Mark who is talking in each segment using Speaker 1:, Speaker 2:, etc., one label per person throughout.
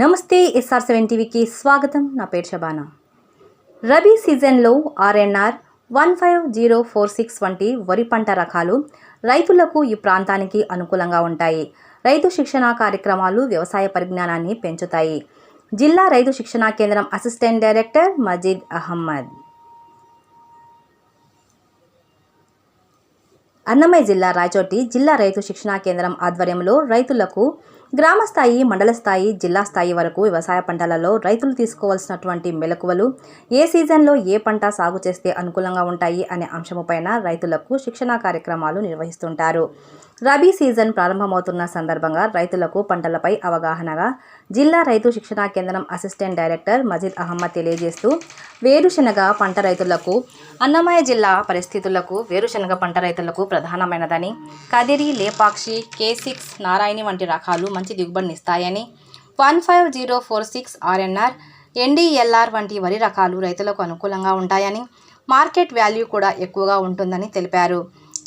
Speaker 1: నమస్తే SR seven టీవీకి స్వాగతం. నా పేరు షబానా. రబీ సీజన్లో RNR one five zero four six వంటి వరి పంట రకాలు రైతులకు ఈ ప్రాంతానికి అనుకూలంగా ఉంటాయి. రైతు శిక్షణ కార్యక్రమాలు వ్యవసాయ పరిజ్ఞానాన్ని పెంచుతాయి. జిల్లా రైతు శిక్షణా కేంద్రం అసిస్టెంట్ డైరెక్టర్ మజీద్ అహ్మద్. అన్నమయ్య జిల్లా రాయచోటి జిల్లా రైతు శిక్షణా కేంద్రం ఆధ్వర్యంలో రైతులకు గ్రామ స్థాయి మండల స్థాయి జిల్లా స్థాయి వరకు వ్యవసాయ పంటలలో రైతులు తీసుకోవాల్సినటువంటి మెలకువలు ఏ సీజన్లో ఏ పంట సాగు చేస్తే అనుకూలంగా ఉంటాయి అనే అంశముపైన రైతులకు శిక్షణా కార్యక్రమాలు నిర్వహిస్తుంటారు. రబీ సీజన్ ప్రారంభమవుతున్న సందర్భంగా రైతులకు పంటలపై అవగాహనగా జిల్లా రైతు శిక్షణా కేంద్రం అసిస్టెంట్ డైరెక్టర్ మజీద్ అహ్మద్ తెలియజేస్తూ వేరుశనగ పంట రైతులకు అన్నమయ్య జిల్లా పరిస్థితులకు వేరుశనగ పంట రైతులకు ప్రధానమైనదని కదిరి లేపాక్షి కే సిక్స్ నారాయణి వంటి రకాలు మంచి దిగుబడినిస్తాయని one five zero four six RNR NDLR వంటి వరి రకాలు రైతులకు అనుకూలంగా ఉంటాయని మార్కెట్ వాల్యూ కూడా ఎక్కువగా ఉంటుందని తెలిపారు.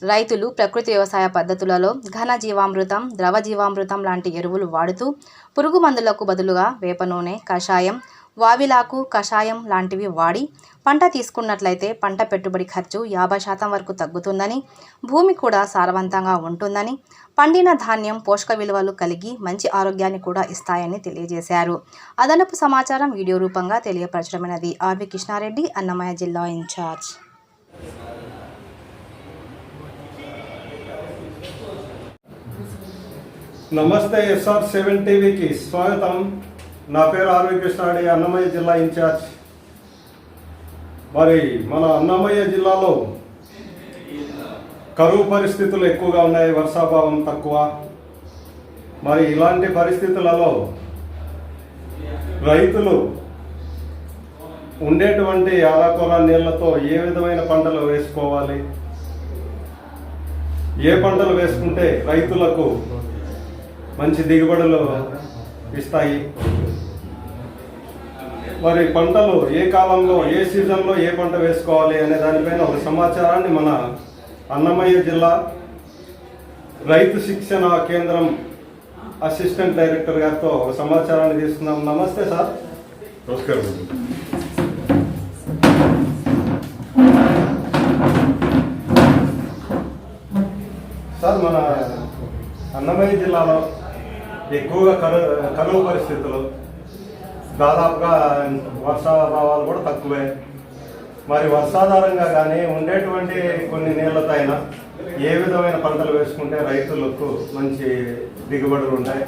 Speaker 1: రైతులు ప్రకృతి వ్యవసాయ పద్ధతులలో ఘన జీవామృతం ద్రవ జీవామృతం లాంటి ఎరువులు వాడుతూ పురుగు మందులకు బదులుగా వేప నూనె కషాయం వావిలాకు కషాయం లాంటివి వాడి పంట తీసుకున్నట్లయితే పంట పెట్టుబడి ఖర్చు యాభై శాతం వరకు తగ్గుతుందని భూమి కూడా సారవంతంగా ఉంటుందని పండిన ధాన్యం పోషక విలువలు కలిగి మంచి ఆరోగ్యాన్ని కూడా ఇస్తాయని తెలియజేశారు. అదనపు సమాచారం వీడియో రూపంగా తెలియపరచడమైనది. ఆర్వి కృష్ణారెడ్డి అన్నమయ్య జిల్లా ఇన్ఛార్జ్.
Speaker 2: నమస్తే ఎస్ఆర్ సెవెన్ టీవీకి స్వాగతం. నా పేరు ఆర్వి కృష్ణాడి అన్నమయ్య జిల్లా ఇన్ఛార్జ్. మరి మన అన్నమయ్య జిల్లాలో కరువు పరిస్థితులు ఎక్కువగా ఉన్నాయి వర్షాభావం తక్కువ. మరి ఇలాంటి పరిస్థితులలో రైతులు ఉండేటువంటి ఆలకూర నీళ్ళతో ఏ విధమైన పంటలు వేసుకోవాలి? ఏ పంటలు వేసుకుంటే రైతులకు మంచి దిగుబడులు ఇస్తాయి? మరి పంటలు ఏ కాలంలో ఏ సీజన్లో ఏ పంట వేసుకోవాలి అనే దానిపైన ఒక సమాచారాన్ని మన అన్నమయ్య జిల్లా రైతు శిక్షణ కేంద్రం అసిస్టెంట్ డైరెక్టర్ గారితో ఒక సమాచారాన్ని తీసుకుందాం నమస్తే సార్.
Speaker 3: నమస్కారం.
Speaker 2: సార్ మన అన్నమయ్య జిల్లాలో ఎక్కువగా కరు కరువు పరిస్థితులు దాదాపుగా వర్షాభావాలు కూడా తక్కువే. మరి వర్షాధారంగా కానీ ఉండేటువంటి కొన్ని నీళ్ళతో అయినా ఏ విధమైన పంటలు వేసుకుంటే రైతులకు మంచి దిగుబడులు ఉంటాయి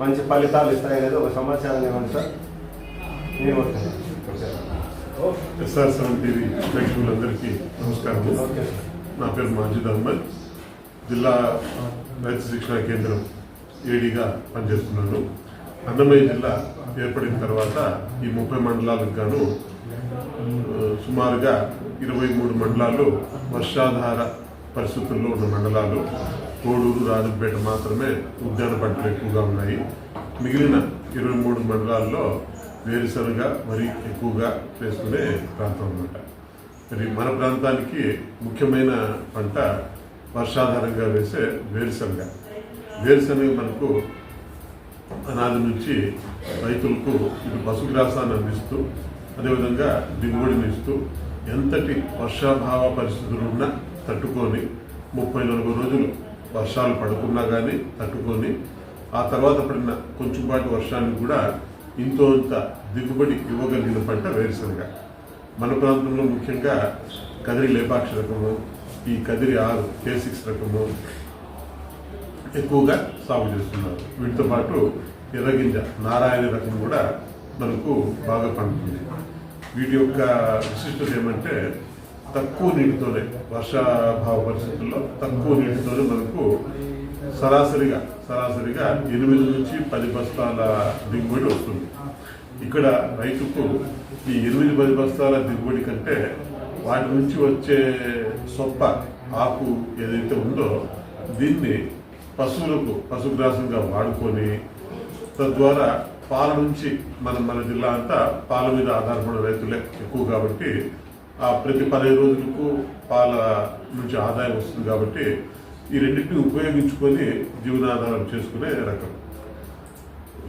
Speaker 2: మంచి ఫలితాలు ఇస్తాయి అనేది ఒక సమాచారం ఇవ్వండి సార్ నేను
Speaker 3: ఎస్ఆర్ సెవెన్ టీవీ ప్రేక్షకులందరికీ నమస్కారం. నా పేరు మాజిద్ అహ్మద్. జిల్లా రైతు శిక్షణ కేంద్రం ఏడీగా పనిచేస్తున్నాను. అన్నమయ్య జిల్లా ఏర్పడిన తర్వాత ఈ ముప్పై మండలాలకు గాను సుమారుగా ఇరవై మూడు మండలాలు వర్షాధార పరిస్థితుల్లో ఉన్న మండలాలు కోడూరు రాజంపేట మాత్రమే ఉద్యాన పంటలు ఎక్కువగా ఉన్నాయి. మిగిలిన ఇరవై మూడు మండలాల్లో వేరుశనగ మరి ఎక్కువగా చేసుకునే ప్రాంతం అన్నమాట. మరి మన ప్రాంతానికి ముఖ్యమైన పంట వర్షాధారంగా వేసే వేరుశనగ. వేరుశనగ మనకు అనాది నుంచి రైతులకు ఇటు పశుగ్రాసాన్ని అందిస్తూ అదేవిధంగా దిగుబడిని ఇస్తూ ఎంతటి వర్షాభావ పరిస్థితులు ఉన్నా తట్టుకొని ముప్పై నలభై రోజులు వర్షాలు పడుకున్నా కానీ తట్టుకొని ఆ తర్వాత పడిన కొంచెంపాటి వర్షాన్ని కూడా ఇంతో ఇంత దిగుబడి ఇవ్వగలిగిన పంట వేరుశనగ. మన ప్రాంతంలో ముఖ్యంగా కదిరి లేపాక్ష రకము ఈ కదిరి ఆరు కే సిక్స్ రకము ఎక్కువగా సాగు చేస్తున్నారు. వీటితో పాటు ఎర్రగింజ నారాయణ రకం కూడా మనకు బాగా పండుతుంది. వీటి యొక్క విశిష్టత ఏమంటే తక్కువ నీటితోనే వర్షాభావ పరిస్థితుల్లో తక్కువ నీటితోనే మనకు సరాసరిగా సరాసరిగా ఎనిమిది నుంచి పది బస్తాల దిగుబడి వస్తుంది. ఇక్కడ రైతుకు ఈ ఎనిమిది పది బస్తాల దిగుబడి కంటే వాటి నుంచి వచ్చే సొప్ప ఆకు ఏదైతే ఉందో దీన్ని పశువులకు పశుగ్రాసంగా వాడుకొని తద్వారా పాల నుంచి మన మన జిల్లా అంతా పాల మీద ఆధారపడే రైతులే ఎక్కువ కాబట్టి ఆ ప్రతి పదిహేను రోజులకు పాల నుంచి ఆదాయం వస్తుంది కాబట్టి ఈ రెండింటిని ఉపయోగించుకొని జీవనాధారం చేసుకునే రకం.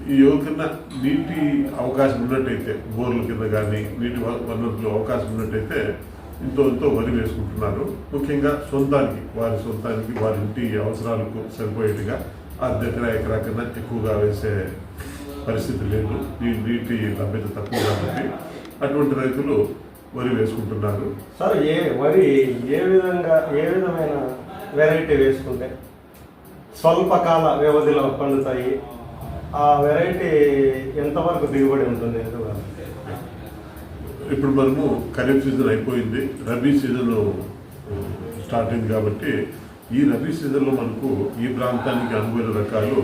Speaker 3: ఈ ఎవరికన్నా నీటి అవకాశం ఉన్నట్టయితే బోర్ల కింద కానీ నీటి వనరులు అవకాశం ఉన్నట్టయితే ఇంతో ఎంతో వరి వేసుకుంటున్నారు. ముఖ్యంగా సొంతానికి వారి సొంతానికి వారి ఇంటి అవసరాలకు సరిపోయేట్టుగా అర్ధకర ఎకరా కన్నా ఎక్కువగా వేసే పరిస్థితి లేదు. నీటి లభ్యత తక్కువ కాబట్టి అటువంటి రైతులు వరి వేసుకుంటున్నారు.
Speaker 2: సార్ ఏ వరి ఏ విధంగా ఏ విధమైన వెరైటీ వేసుకుంటే స్వల్పకాల వ్యవధిలో పండుతాయి? ఆ వెరైటీ ఎంతవరకు దిగుబడి ఉంటుంది? ఎందువల్ల
Speaker 3: ఇప్పుడు మనము ఖరీఫ్ సీజన్ అయిపోయింది. రబీ సీజన్ స్టార్ట్ అయింది కాబట్టి ఈ రబీ సీజన్లో మనకు ఈ ప్రాంతానికి అనుకూల రకాలు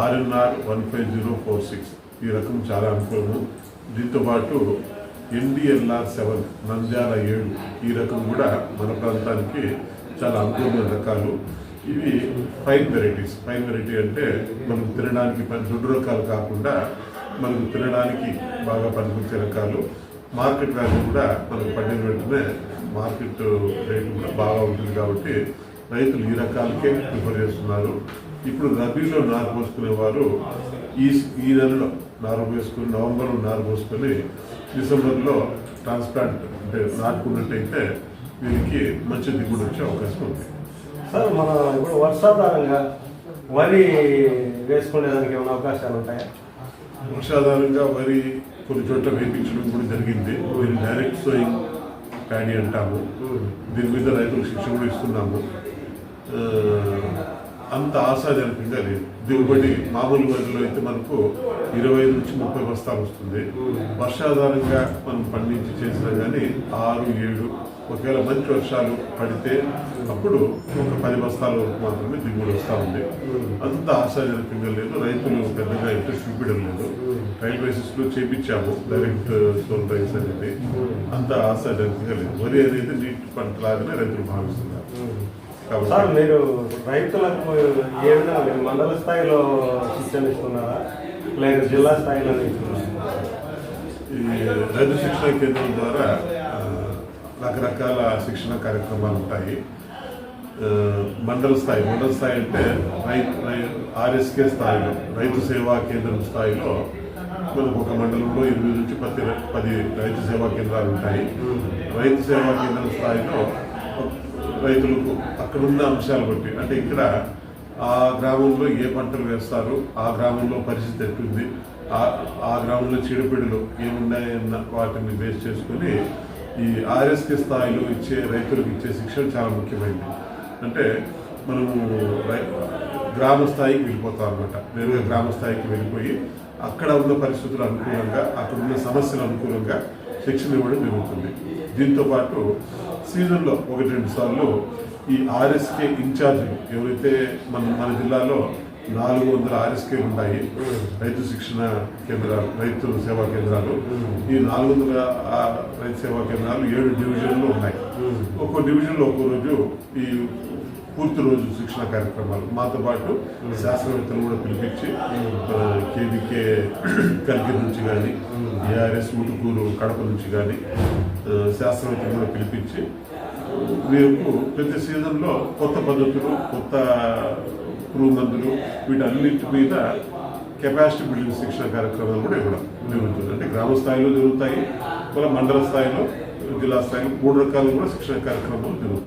Speaker 3: RNR one five zero four six ఈ రకం చాలా అనుకూలము. దీంతో పాటు ఎన్డిఎల్ఆర్ సెవెన్ నంద్యాల ఏడు ఈ రకం కూడా మన ప్రాంతానికి చాలా అనుకూలమైన రకాలు. ఇవి ఫైన్ వెరైటీస్. ఫైన్ వెరైటీ అంటే మనం తినడానికి పని రెండు రకాలు కాకుండా మనకు తినడానికి బాగా పనికొచ్చే రకాలు. మార్కెట్ వాల్యూ కూడా మనకు పండిన వెంటనే మార్కెట్ రేటు కూడా బాగా ఉంటుంది కాబట్టి రైతులు ఈ రకాలకే ప్రిఫర్ చేస్తున్నారు. ఇప్పుడు రబీలో నారు పోసుకునే వారు ఈ ఈ నెలలో నారు పోసుకుని నవంబర్లో నారు పోసుకొని డిసెంబర్లో ట్రాన్స్ప్లాంట్ అంటే నాటుకున్నట్టయితే వీరికి మంచి దిగుబడి వచ్చే అవకాశం ఉంది.
Speaker 2: సార్ మన ఇప్పుడు వర్షాధారంగా వరి వేసుకునేదానికి ఏమైనా అవకాశాలు ఉంటాయా?
Speaker 3: వర్షాధారంగా వరి కొన్ని చోట్ల వేయించడం కూడా జరిగింది. దీన్ని డైరెక్ట్ సోయింగ్ ప్యాడీ అంటాము. దీని మీద రైతులకు శిక్షణ కూడా ఇస్తున్నాము. అంత ఆశాజనకంగా లేదు. దిగుబడి మామూలు వరిలో అయితే మనకు ఇరవై నుంచి ముప్పై బస్తాలు వస్తుంది. వర్షాధారంగా మనం పండించి చేసినా కానీ ఆరు ఏడు ఒకవేళ మంచి వర్షాలు పడితే అప్పుడు ఒక పది బస్తాల వరకు మాత్రమే దిగుబడి వస్తూ ఉంది. అంత ఆశాజనకంగా లేదు. రైతులు పెద్దగా ఇంట్రెస్ట్ చూపించడం లేదు. రైల్ బేసిస్ చేపించాము. డైరెక్ట్ సోల్ రైస్ అనేది. అంత ఆశాజనకంగా లేదు. వరి అనేది నీటి పంట లాగానే రైతులు భావిస్తున్నారు.
Speaker 2: సార్ మీరు రైతులకు ఏ విధంగా మీరు మండల స్థాయిలో శిక్షణ ఇస్తున్నారా? లేక జిల్లా స్థాయిలో
Speaker 3: ఈ రైతు శిక్షణ కేంద్రం ద్వారా రకరకాల శిక్షణ కార్యక్రమాలు ఉంటాయి. మండల స్థాయి మండల స్థాయి అంటే రైతు ఆర్ఎస్కే స్థాయిలో రైతు సేవా కేంద్రం స్థాయిలో మనకు ఒక మండలంలో ఎనిమిది నుంచి పది పది రైతు సేవా కేంద్రాలు ఉంటాయి. రైతు సేవా కేంద్రం స్థాయిలో రైతులకు అక్కడున్న అంశాలు బట్టి. అంటే ఇక్కడ ఆ గ్రామంలో ఏ పంటలు వేస్తారు ఆ గ్రామంలో పరిస్థితి ఎట్టుంది ఆ ఆ గ్రామంలో చీడపీడలు ఏమున్నాయన్న వాటిని బేస్ చేసుకొని ఈ ఆర్ఎస్కే స్థాయిలో ఇచ్చే రైతులకు ఇచ్చే శిక్షణ చాలా ముఖ్యమైనది. అంటే మనము రై గ్రామ స్థాయికి వెళ్ళిపోతాం అనమాట నేరుగా గ్రామ స్థాయికి వెళ్ళిపోయి అక్కడ ఉన్న పరిస్థితులు అనుకూలంగా అక్కడ ఉన్న సమస్యలు అనుకూలంగా శిక్షణ ఇవ్వడం జరుగుతుంది. దీంతో పాటు సీజన్లో ఒకటి రెండు సార్లు ఈ ఆర్ఎస్కే ఇన్ఛార్జ్ ఎవరైతే మన మన జిల్లాలో నాలుగు వందల ఆర్ఎస్కేలు ఉన్నాయి రైతు శిక్షణ కేంద్రాలు రైతు సేవా కేంద్రాలు ఈ నాలుగు వందల రైతు సేవా కేంద్రాలు ఏడు డివిజన్లు ఉన్నాయి. ఒక్కో డివిజన్లో ఒక్కో రోజు ఈ పూర్తి రోజు శిక్షణ కార్యక్రమాలు. మాతో పాటు శాస్త్రవేత్తలు కూడా పిలిపించి కేవీకే కలికి నుంచి కానీ ఏఆర్ఎస్ ముటుకూరు కడప నుంచి కానీ శాస్త్రవేత్తలు కూడా పిలిపించి రేపు ప్రతి సీజన్లో కొత్త పద్ధతులు కొత్త పురుగు మందులు వీటన్నిటి మీద కెపాసిటీ బిల్డింగ్ శిక్షణ కార్యక్రమాలు కూడా ఇవ్వడం జరుగుతుంది. అంటే గ్రామ స్థాయిలో జరుగుతాయి మళ్ళీ మండల స్థాయిలో జిల్లా స్థాయిలో మూడు రకాలు కూడా శిక్షణ కార్యక్రమాలు జరుగుతాయి.